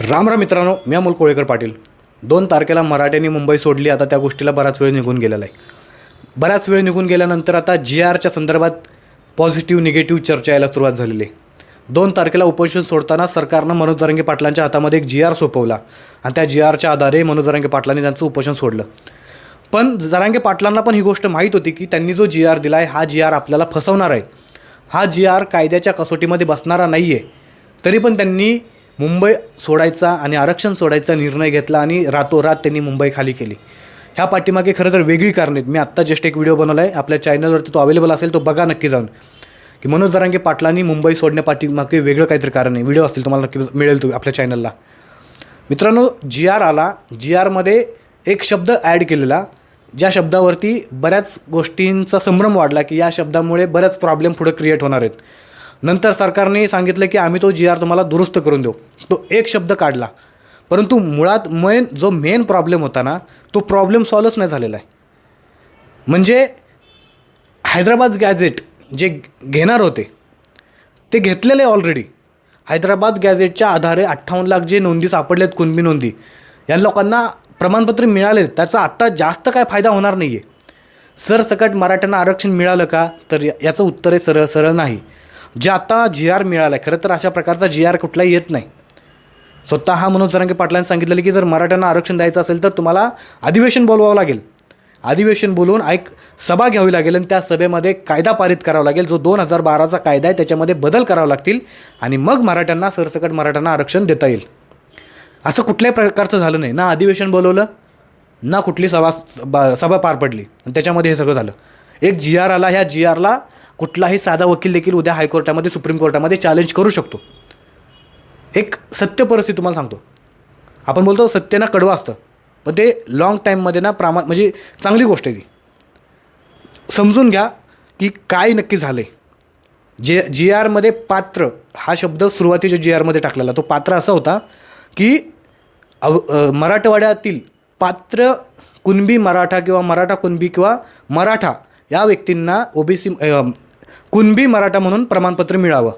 राम राम मित्रांनो मी अमोल कोळेकर पाटील. दोन तारखेला मराठ्यांनी मुंबई सोडली. आता त्या गोष्टीला बराच वेळ निघून गेलेला आहे. बराच वेळ निघून गेल्यानंतर आता जी आरच्या संदर्भात पॉझिटिव्ह निगेटिव्ह चर्चा यायला सुरुवात झालेली आहे. दोन तारखेला उपोषण सोडताना सरकारनं मनोज जरांगे पाटलांच्या हातामध्ये एक जी आर सोपवला. आणि त्या जी आरच्या आधारे मनोज जरांगे पाटलांनी त्यांचं उपोषण सोडलं. पण जरांगे पाटलांना पण ही गोष्ट माहीत होती की त्यांनी जो जी आर दिला आहे हा जी आर आपल्याला फसवणार आहे. हा जी आर कायद्याच्या कसोटीमध्ये बसणारा नाही आहे तरी पण त्यांनी मुंबई सोडायचा आणि आरक्षण सोडायचा निर्णय घेतला आणि रातोरात त्यांनी मुंबई खाली केली. ह्या पाठीमागे खरं तर वेगळी कारणं आहेत. मी आत्ता जस्ट एक व्हिडिओ बनवला आहे आपल्या चॅनलवरती तो अवेलेबल असेल तो बघा नक्की जाऊन. की मनोज जरांगे पाटलांनी मुंबई सोडण्या पाठीमागे वेगळं काहीतरी कारण आहे. व्हिडिओ असतील तुम्हाला नक्की मिळेल तो आपल्या चॅनलला मित्रांनो जी आर आला. जी आरमध्ये एक शब्द ॲड केलेला. ज्या शब्दावरती बऱ्याच गोष्टींचा संभ्रम वाढला की या शब्दामुळे बऱ्याच प्रॉब्लेम पुढे क्रिएट होणार आहेत. नंतर सरकारने सांगितलं की आम्ही तो जी आर तुम्हाला दुरुस्त करून देऊ. तो एक शब्द काढला. परंतु मुळात मेन जो मेन प्रॉब्लेम होता ना तो प्रॉब्लेम सॉल्वच नाही झालेला आहे. म्हणजे हैदराबाद गॅझेट जे घेणार होते ते घेतलेले ऑलरेडी हैदराबाद गॅझेटच्या आधारे अठ्ठावन्न लाख जे नोंदी सापडलेत कुणबी नोंदी या लोकांना प्रमाणपत्र मिळाले त्याचा आत्ता जास्त काय फायदा होणार नाही आहे सरसकट मराठ्यांना आरक्षण मिळालं का? तर याचं उत्तर आहे सरळ सरळ नाही. जे आता जी आर मिळालं आहे खरं तर अशा प्रकारचा जी आर कुठलाही येत नाही. स्वतः हा मनोज जरांगे पाटलांनी सांगितलेलं की जर मराठ्यांना आरक्षण द्यायचं असेल तर तुम्हाला अधिवेशन बोलवावं लागेल. अधिवेशन बोलवून एक सभा घ्यावी लागेल आणि त्या सभेमध्ये कायदा पारित करावा लागेल. जो दोन हजार बाराचा कायदा आहे त्याच्यामध्ये बदल करावा लागतील आणि मग मराठ्यांना सरसकट मराठ्यांना आरक्षण देता येईल. असं कुठल्याही प्रकारचं झालं नाही. ना अधिवेशन बोलवलं ना कुठली सभा बा- सभा पार पडली. आणि त्याच्यामध्ये हे सगळं झालं. एक जी आर आला ह्या जी आरला कुठलाही साधा वकील देखील उद्या हायकोर्टामध्ये सुप्रीम कोर्टामध्ये चॅलेंज करू शकतो. एक सत्य परिस्थिती तुम्हाला सांगतो. आपण बोलतो सत्य ना कडवं असतं. पण ते लाँग टाईममध्ये ना प्रामा म्हणजे चांगली गोष्ट आहे ती. समजून घ्या की काय नक्की झालं आहे जे जी आरमध्ये पात्र हा शब्द सुरुवातीच्या जी आरमध्ये टाकलेला तो पात्र असा होता की अव मराठवाड्यातील पात्र कुणबी मराठा किंवा मराठा कुणबी किंवा मराठा या व्यक्तींना ओबीसी कुणबी मराठा म्हणून प्रमाणपत्र मिळावं.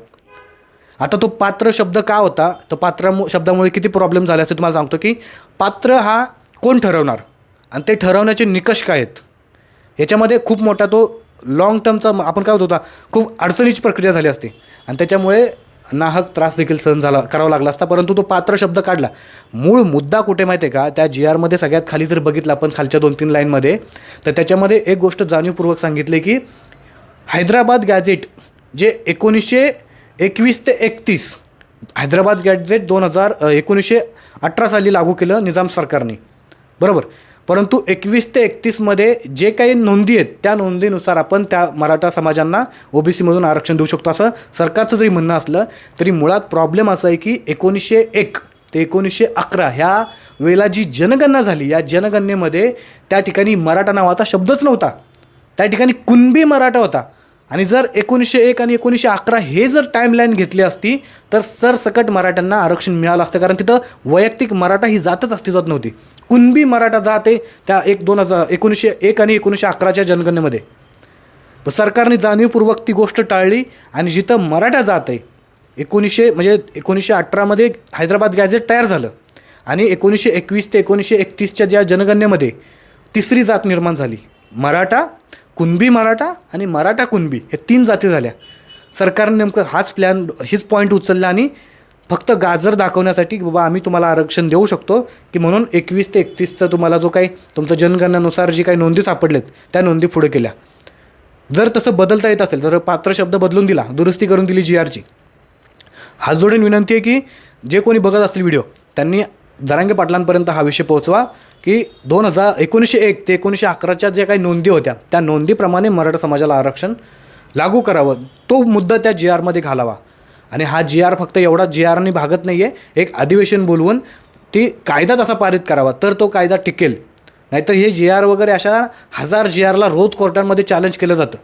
आता तो पात्र शब्द का होता? तो पात्र शब्दामुळे किती प्रॉब्लेम झाले असते तुम्हाला सांगतो की पात्र हा कोण ठरवणार? आणि ते ठरवण्याचे निकष काय आहेत? याच्यामध्ये खूप मोठा तो लाँग टर्मचा आपण काय होत होता? खूप अडचणीची प्रक्रिया झाली असते. आणि त्याच्यामुळे नाहक त्रास देखील सहन झाला करावा लागला असता. परंतु तो पात्र शब्द काढला. मूळ मुद्दा कुठे माहिती आहे का? त्या जी आरमध्ये सगळ्यात खाली जर बघितलं आपण खालच्या दोन तीन लाईनमध्ये तर त्याच्यामध्ये एक गोष्ट जाणीवपूर्वक सांगितली की हैदराबाद गॅझेट जे एकोणीसशे एकवीस ते एकतीस हैदराबाद गॅझेट दोन हजार एकोणीसशे अठरा साली लागू केलं निजाम सरकारने. बरोबर? परंतु एकवीस ते एकतीसमध्ये जे काही नोंदी आहेत त्या नोंदीनुसार आपण त्या मराठा समाजांना ओबीसीमधून आरक्षण देऊ शकतो. असं सरकारचं जरी म्हणणं असलं तरी मुळात प्रॉब्लेम असा आहे की एकोणीसशे एक ते एकोणीसशे अकरा ह्या वेळेला जी जनगणना झाली या जनगणनेमध्ये त्या ठिकाणी मराठा नावाचा शब्दच नव्हता. त्या ठिकाणी कुणबी मराठा होता. आणि जर एकोणीसशे एक आणि एकोणीसशे अकरा हे जर टाईमलाईन घेतली असती तर सरसकट मराठ्यांना आरक्षण मिळालं असतं. कारण तिथं वैयक्तिक मराठा ही जातच अस्तित्वात नव्हती. कुणबी मराठा जात आहे त्या एक दोन हजार एकोणीसशे एक आणि एकोणीसशे अकराच्या जनगणनेमध्ये. सरकारने जाणीवपूर्वक ती गोष्ट टाळली आणि जिथं मराठा जात आहे एकोणीसशे म्हणजे एकोणीसशे अठरामध्ये हैदराबाद गॅझेट तयार झालं आणि एकोणीसशे एकवीस ते एकोणीसशे एकतीसच्या ज्या जनगणनेमध्ये तिसरी जात निर्माण झाली मराठा कुणबी मराठा आणि मराठा कुणबी हे तीन जाती झाल्या. सरकारने नेमकं हाच प्लॅन हीच पॉईंट उचलला आणि फक्त गाजर दाखवण्यासाठी की बाबा आम्ही तुम्हाला आरक्षण देऊ शकतो की म्हणून एकवीस ते एकतीसचा तुम्हाला जो काही तुमचं जनगणनानुसार जी काही नोंदी सापडलेत त्या नोंदी पुढे केल्या. जर तसं बदलता येत असेल तर पात्र शब्द बदलून दिला दुरुस्ती करून दिली जी आरची हात जोडून विनंती आहे की जे कोणी बघत असतील व्हिडिओ त्यांनी जरांगे पाटलांपर्यंत हा विषय पोहोचवा की दोन हजार एकोणीसशे एक ते एकोणीसशे अकराच्या ज्या काही नोंदी होत्या त्या नोंदीप्रमाणे मराठा समाजाला आरक्षण लागू करावं. तो मुद्दा त्या जी आरमध्ये घालावा. आणि हा जी आर फक्त एवढा जी आरने भागत नाही आहे एक अधिवेशन बोलवून ती कायदाच असा पारित करावा तर तो कायदा टिकेल. नाहीतर हे जी आर वगैरे अशा हजार जी आरला रोज कोर्टांमध्ये चॅलेंज केलं जातं.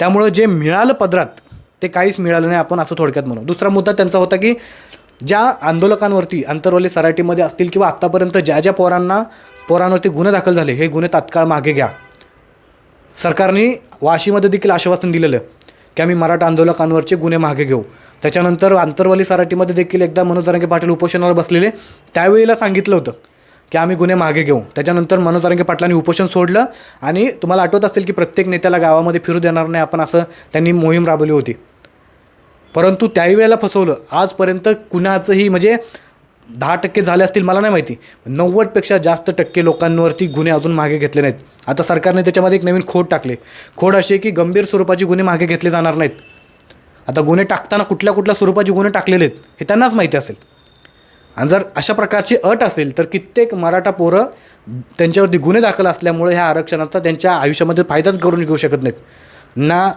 त्यामुळं जे मिळालं पदरात ते काहीच मिळालं नाही आपण असं थोडक्यात म्हणू. दुसरा मुद्दा त्यांचा होता की ज्या आंदोलकांवरती आंतरवली सराटीमध्ये असतील किंवा आत्तापर्यंत ज्या ज्या पोरांना पोरांवरती गुन्हे दाखल झाले हे गुन्हे तात्काळ मागे घ्या. सरकारने वाशीमध्ये देखील आश्वासन दिलेलं की आम्ही मराठा आंदोलकांवरचे गुन्हे मागे घेऊ. त्याच्यानंतर आंतरवाली सराटीमध्ये देखील एकदा मनोज जरांगे पाटील उपोषणावर बसलेले त्यावेळेला सांगितलं होतं की आम्ही गुन्हे मागे घेऊ. त्याच्यानंतर मनोज जरांगे पाटलांनी उपोषण सोडलं आणि तुम्हाला आठवत असेल की प्रत्येक नेत्याला गावामध्ये फिरू देणार नाही आपण असं त्यांनी मोहीम राबवली होती. परंतु त्याही वेळेला फसवलं. आजपर्यंत कुणाचंही म्हणजे दहा टक्के झाले असतील मला नाही माहिती. नव्वदपेक्षा जास्त टक्के लोकांवरती गुन्हे अजून मागे घेतले नाहीत. आता सरकारने त्याच्यामध्ये एक नवीन खोड टाकले. खोड असे की गंभीर स्वरूपाचे गुन्हे मागे घेतले जाणार नाहीत. आता गुन्हे टाकताना कुठल्या कुठल्या स्वरूपाचे गुन्हे टाकलेले आहेत हे त्यांनाच माहिती असेल. आणि जर अशा प्रकारची अट असेल तर कित्येक मराठा पोरं त्यांच्यावरती गुन्हे दाखल असल्यामुळे ह्या आरक्षणाचा त्यांच्या आयुष्यामध्ये फायदाच करून घेऊ शकत नाहीत. ना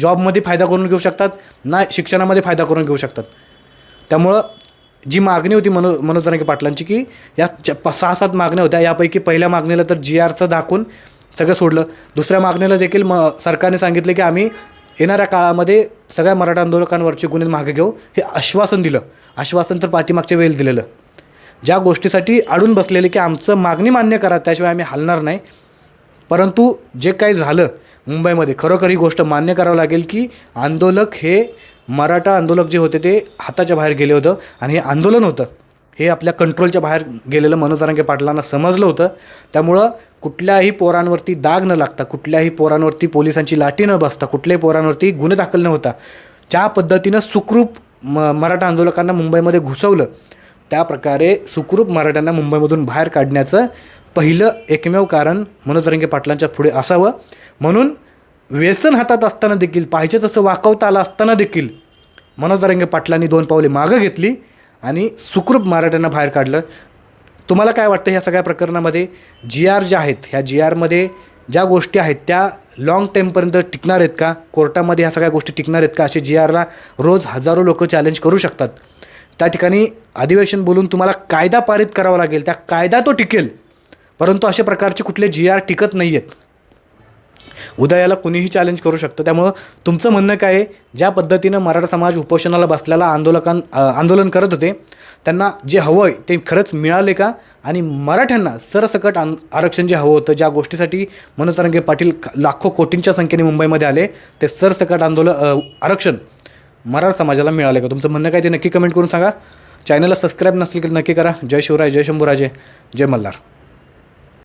जॉबमध्ये फायदा करून घेऊ शकतात ना शिक्षणामध्ये फायदा करून घेऊ शकतात. त्यामुळं जी मागणी होती मनो मनोज जरांगे पाटलांची की या प- सहा सात मागण्या होत्या यापैकी पहिल्या मागणीला तर जी आरचं दाखवून सगळं सोडलं. दुसऱ्या मागणीला देखील म सरकारने सांगितलं की आम्ही येणाऱ्या काळामध्ये सगळ्या मराठा आंदोलकांवरचे गुन्हे मागे घेऊ हे आश्वासन दिलं. आश्वासन तर पाठीमागच्या वेळेला दिलेलं. ज्या गोष्टीसाठी अडून बसलेले की आमचं मागणी मान्य करा त्याशिवाय आम्ही हलणार नाही. परंतु जे काही झालं मुंबईमध्ये. खरोखर ही गोष्ट मान्य करावं लागेल की आंदोलक हे मराठा आंदोलक जे होते ते हाताच्या बाहेर गेले होतं आणि हे आंदोलन होतं. हे आपल्या कंट्रोलच्या बाहेर गेलेलं मनोजरंगे पाटलांना समजलं होतं. त्यामुळं कुठल्याही पोरांवरती दाग न लागता कुठल्याही पोरांवरती पोलिसांची लाठी न बसता कुठल्याही पोरांवरती गुन्हे दाखल न होता ज्या पद्धतीनं सुखरूप म मराठा आंदोलकांना मुंबईमध्ये घुसवलं त्या प्रकारे सुखरूप मराठ्यांना मुंबईमधून बाहेर काढण्याचं पहिलं एकमेव कारण मनोज रंगे पाटलांच्या पुढे असावं. म्हणून व्यसन हातात असताना देखील पाहिजे तसं वाकवता आलं असताना देखील मनोज रंगे पाटलांनी दोन पावले मागं घेतली आणि सुखरूप मराठ्यांना बाहेर काढलं. तुम्हाला काय वाटतं ह्या सगळ्या प्रकरणामध्ये? जी आर ज्या आहेत ह्या जी आरमध्ये ज्या गोष्टी आहेत त्या लाँग टाईमपर्यंत टिकणार आहेत का? कोर्टामध्ये ह्या सगळ्या गोष्टी टिकणार आहेत का? असे जी आरला रोज हजारो लोक चॅलेंज करू शकतात. त्या ठिकाणी अधिवेशन बोलून तुम्हाला कायदा पारित करावा लागेल. त्या कायदा तो टिकेल. परंतु अशा प्रकारचे कुठले जी आर टिकत नाही आहेत उद्या याला कुणीही चॅलेंज करू शकतं. त्यामुळं तुमचं म्हणणं काय आहे? ज्या पद्धतीनं मराठा समाज उपोषणाला बसलेला आंदोलकां आंदोलन करत होते त्यांना जे हवं आहे ते खरंच मिळाले का? आणि मराठ्यांना सरसकट आन आरक्षण जे हवं होतं ज्या गोष्टीसाठी मनोज तरंगे पाटील लाखो कोटींच्या संख्येने मुंबईमध्ये आले ते सरसकट आंदोलन आरक्षण मराठा समाजाला मिळाले का? तुमचं म्हणणं काय ते नक्की कमेंट करून सांगा. चॅनलला सबस्क्राईब नसेल की नक्की करा. जय शिवराय जय शंभूराजे जय मल्हार.